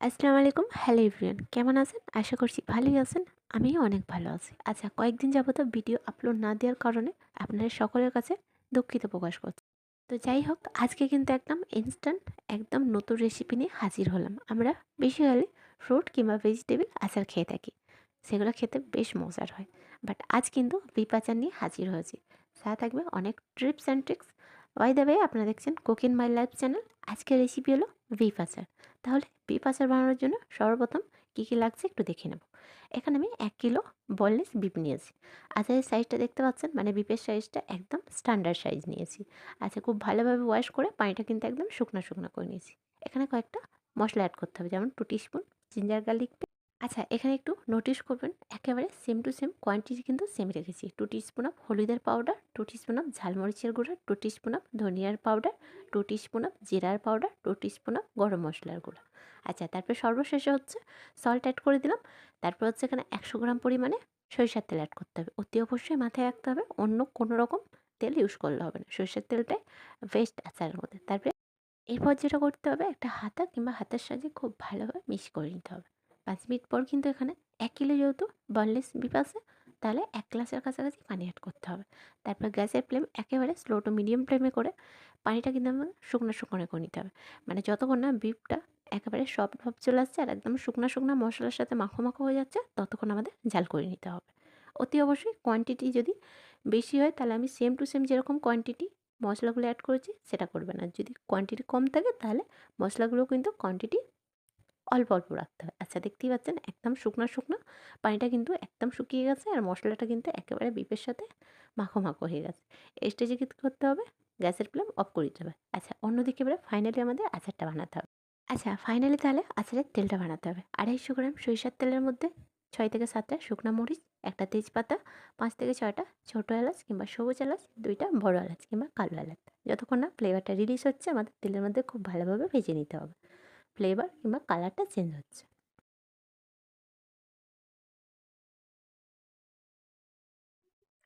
আসসালামু আলাইকুম। Hello everyone, কেমন আছেন? আশা করছি ভালোই আছেন। আমি অনেক ভালো আছি। আচ্ছা কয়েকদিন যাবত ভিডিও আপলোড না দেওয়ার কারণে আপনাদের সকলের কাছে দুঃখিত প্রকাশ করছি। তো যাই হোক, আজকে কিন্তু একদম ইনস্ট্যান্ট একদম নতুন রেসিপি নিয়ে হাজির হলাম। আমরা বেশি হলে ফ্রুট কিংবা ভেজিটেবল আচার খেয়ে থাকি। সেগুলো খেতে বেশ মজার হয়। বাট আজ কিন্তু বিপ আচার নিয়ে হাজির হয়েছি। সাথে থাকবে অনেক trips and tricks by the way আপনারা দেখছেন কুকিং মাই লাইফ চ্যানেল আজকের রেসিপি হলো বিপ আচার। তাহলে বিপ আচার বানানোর জন্য সর্বপ্রথম কী কী লাগছে একটু দেখে নেব। এখানে আমি এক কিলো বললেস বিপ নিয়েছি। আচারের সাইজটা দেখতে পাচ্ছেন? মানে বিপের সাইজটা একদম স্ট্যান্ডার্ড সাইজ নিয়েছি। আচ্ছা খুব ভালোভাবে ওয়াশ করে পানিটা কিন্তু একদম শুকনো শুকনো করে নিয়েছি। এখানে কয়েকটা মশলা অ্যাড করতে হবে, যেমন টু স্পুন জিঞ্জার গার্লিক আচ্ছা এখানে একটু নোটিশ করবেন, একেবারে সেম টু সেম কোয়ান্টিটি কিন্তু সেম রেখেছি। টু স্পুন অফ হলুদের পাউডার টু স্পুন অফ ঝালমরিচের গুঁড়া টু স্পুন অফ ধনিয়ার পাউডার টু স্পুন অফ জিরার পাউডার টু স্পুন অফ গরম মশলার গুঁড়া। আচ্ছা তারপর সর্বশেষে হচ্ছে সল্ট অ্যাড করে দিলাম। তারপর হচ্ছে এখানে একশো গ্রাম পরিমাণে সরিষার তেল অ্যাড করতে হবে। অতি অবশ্যই মাথায় রাখতে হবে, অন্য কোনো রকম তেল ইউজ করলে হবে না। সরিষার তেলটাই বেস্ট আচারের মধ্যে। তারপরে এরপর যেটা করতে হবে, একটা হাতা কিংবা হাতের সাহায্যে খুব ভালোভাবে মিক্স করে নিতে হবে। পাঁচ মিনিট পর কিন্তু এখানে এক কিলো যেহেতু বনলেস বিপ আছে, তাহলে এক গ্লাসের কাছাকাছি পানি অ্যাড করতে হবে। তারপর গ্যাসের ফ্লেম একেবারে স্লো টু মিডিয়াম ফ্লেমে করে পানিটা কিন্তু আমাকে শুকনো শুকনো করে নিতে হবে। মানে যতক্ষণ না বিপটা একেবারে সফট ভাব চলে আসছে আর একদম শুকনো শুকনো মশলার সাথে মাখো মাখো হয়ে যাচ্ছে, ততক্ষণ আমাদের জাল করে নিতে হবে। অতি অবশ্যই কোয়ান্টিটি যদি বেশি হয়, তাহলে আমি সেম টু সেম যেরকম কোয়ান্টিটি মশলাগুলো অ্যাড করেছি, সেটা করবে না যদি কোয়ান্টিটি কম থাকে, তাহলে মশলাগুলো কিন্তু কোয়ান্টিটি অল্প অল্প রাখতে হয়। আচ্ছা দেখতেই পাচ্ছেন একদম শুকনো শুকনো। পানিটা কিন্তু একদম শুকিয়ে গেছে আর মশলাটা কিন্তু একেবারে বিপের সাথে মাখো মাখো হয়ে গেছে। এই স্টেজে কী করতে হবে? গ্যাসের ফ্লেম অফ করে দিতে হবে। আচ্ছা অন্যদিকে এবারে ফাইনালি আমাদের আচারটা বানাতে হবে। আচ্ছা ফাইনালি তাহলে আচারের তেলটা বানাতে হবে। আড়াইশো গ্রাম সরিষার তেলের মধ্যে ছয় থেকে সাতটা শুকনো মরিচ, একটা তেজপাতা, পাঁচ থেকে ছয়টা ছোটো এলাচ কিংবা সবুজ এলাচ, দুইটা বড় এলাচ কিংবা কালো এলাচ। যতক্ষণ না ফ্লেভারটা রিলিজ হচ্ছে, আমাদের তেলের মধ্যে খুব ভালোভাবে ভেজে নিতে হবে। ফ্লেভার কিংবা কালারটা চেঞ্জ হচ্ছে।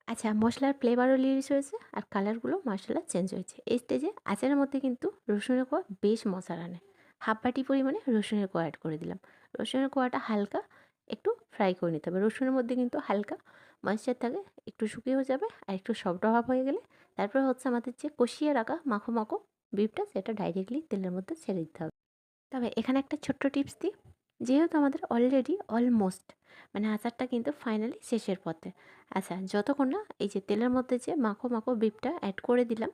আচ্ছা মশলার ফ্লেভারও রিলিজ হয়েছে আর কালারগুলো মশলা চেঞ্জ হয়েছে। এই স্টেজে আচারের মধ্যে কিন্তু রসুনের কোয়া বেশ মশা আনে হাফ বাটি পরিমাণে রসুনের কোয়া অ্যাড করে দিলাম। রসুনের কোয়াটা হালকা একটু ফ্রাই করে নিতে হবে। রসুনের মধ্যে কিন্তু হালকা ময়েশ্চার থাকে, একটু শুকিয়েও যাবে আর একটু সফট অভাব হয়ে গেলে তারপর হচ্ছে আমাদের যে কষিয়ে রাখা মাখো মাখো বিফটা সেটা ডাইরেক্টলি তেলের মধ্যে ছেড়ে দিতে হবে। তবে এখানে একটা ছোট্ট টিপস দিই। যেহেতু আমাদের অলরেডি অলমোস্ট মানে আচারটা কিন্তু ফাইনালি শেষের পথে। আচ্ছা যতক্ষণ না এই যে তেলের মধ্যে যে মাখো মাখো বিপটা অ্যাড করে দিলাম,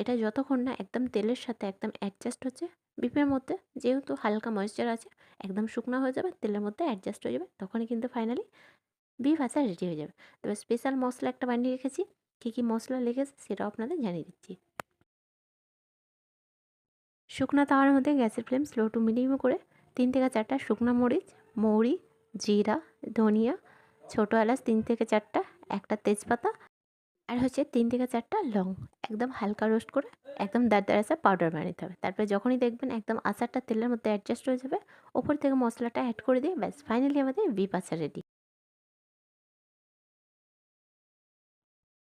এটা যতক্ষণ না একদম তেলের সাথে একদম অ্যাডজাস্ট হচ্ছে বিপের মধ্যে যেহেতু হালকা ময়েশ্চার আছে, একদম শুকনো হয়ে যাবে, তেলের মধ্যে অ্যাডজাস্ট হয়ে যাবে, তখনই কিন্তু ফাইনালি বিফ আচার রেডি হয়ে যাবে। তবে স্পেশাল মশলা একটা বানিয়ে রেখেছি, কী কী মশলা লেগেছে সেটাও আপনাদের জানিয়ে দিচ্ছি। শুকনো তাওয়ার মধ্যে গ্যাসের ফ্লেম স্লো টু মিডিয়ামে করে তিন থেকে চারটা শুকনো মরিচ, মৌরি, জিরা, ধনিয়া, ছোটো এলাচ, তিন থেকে চারটা, একটা তেজপাতা আর হচ্ছে তিন থেকে চারটা লং। একদম হালকা রোস্ট করে একদম দারদার পাউডার বানাতে হবে। তারপরে যখনই দেখবেন একদম আচারটা তেলের মধ্যে অ্যাডজাস্ট হয়ে যাবে, ওপর থেকে মশলাটা অ্যাড করে দিয়ে ব্যাস ফাইনালি আমাদের বিপ আচার রেডি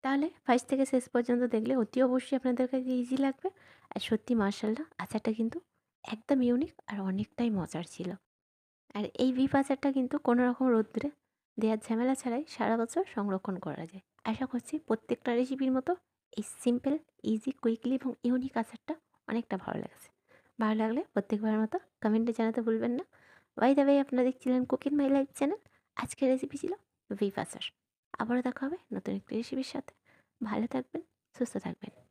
তাহলে ফার্স্ট থেকে শেষ পর্যন্ত দেখলে অতি অবশ্যই আপনাদের কাছে ইজি লাগবে। আর সত্যি মার্শাল্লাহ আচারটা কিন্তু একদম ইউনিক আর অনেকটাই মজার ছিল। আর এই বিফ আচারটা কিন্তু কোনো রকম রোদ্রে দেওয়ার ঝামেলা ছাড়াই সারা বছর সংরক্ষণ করা যায়। আশা করছি প্রত্যেকটা রেসিপির মতো এই সিম্পল ইজি কুইকলি এবং ইউনিক আচারটা অনেকটা ভালো লাগছে। ভালো লাগলে প্রত্যেকবার মতো কমেন্টে জানাতে ভুলবেন না। ওয়াই দাবে আপনারা দেখছিলেন কুকিং মাই লাইফ চ্যানেল আজকের রেসিপি ছিল বিফ আচার। আবারও দেখা হবে নতুন একটি রেসিপির সাথে। ভালো থাকবেন সুস্থ থাকবেন।